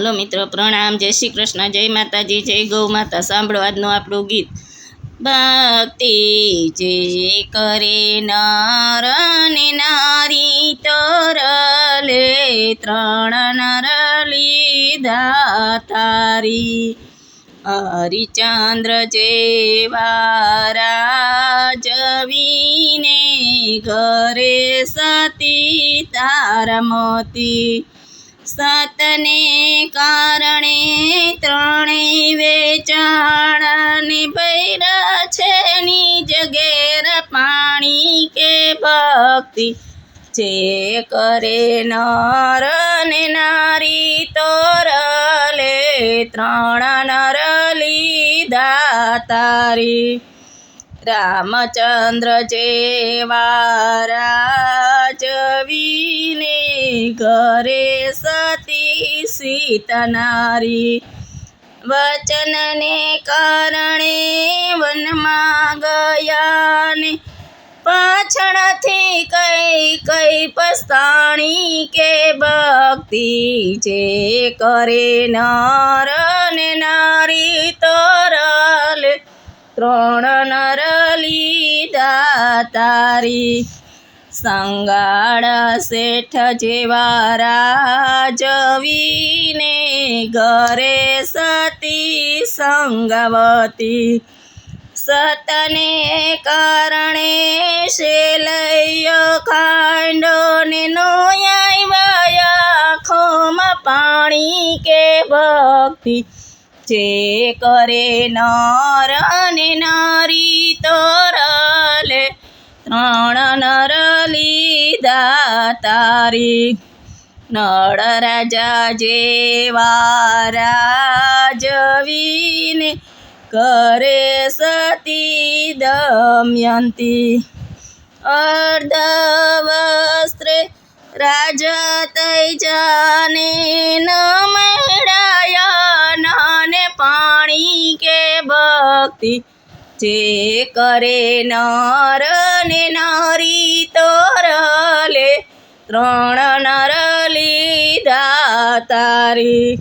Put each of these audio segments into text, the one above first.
Hello મિત્રો, પ્રણામ, જય શ્રી કૃષ્ણ, જય માતાજી, જય ગૌ માતા. સાંભળો આજનું આપણું ગીત. ભક્તિ જે કરે નર ને નારી તરલે ત્રણ નર લીધા તારી. હરિચંદ્ર જેવા રાજવીને ઘરે સતી તારમતી. સતને કારણે ત્રણેય વેચાણને બૈરા છે ની જગેર પાણી કે ભક્તિ. જે કરે નર ને નારી તોરલે ત્રણ નર લીધા તારી. રામચંદ્ર જેવા રાજવીને ઘરે સતી સીતા નારી. વચનને કારણે વનમાં ગયા ને પાછળથી કઈ કઈ પસ્તાણી કે ભક્તિ જે કરે નર ને નારી તોરલ. ત્રણ નર લીધા તારી. સંગાળ શેઠ જેવા રાજવીને ઘરે સતી સંગવતી. સતને કારણે શેલૈયો ખાંડો ને નોયા ખોમાં પાણી કે ભક્તિ. જે કરે નર અને નારી તોરલે ત્રણ તારી નળ રાજા જેવા રાજવીને કરે સતી દમયંતી. અર્ધ વસ્ત્રે રાજા તૈજાને ન મેળાયા, નાને પાણી કે ભક્તિ. જે કરે નર ને નારી તોરલે ત્રણ નર લીધા તારી.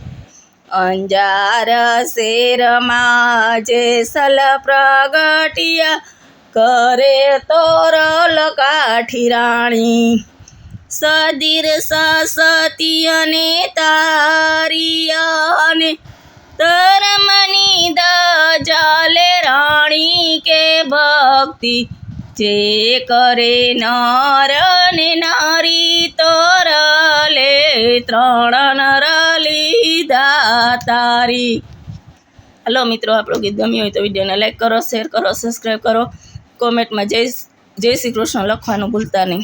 અંજાર શેરમાં જે સલ પ્રગટિયા કરે તોરલ કાઠી રાણી. સદીર સસતિયને અને તરમની દજલે રાણી કે ભક્તિ જે કરે નર ને નારી તોરલે ત્રણ નર લીધા તારી. હલો મિત્રો, આપણું ગીત ગમ્યું હોય તો વિડીયોને લાઈક કરો, શેર કરો, સબસ્ક્રાઈબ કરો. કોમેન્ટમાં જય જય શ્રી કૃષ્ણ લખવાનું ભૂલતા નહીં.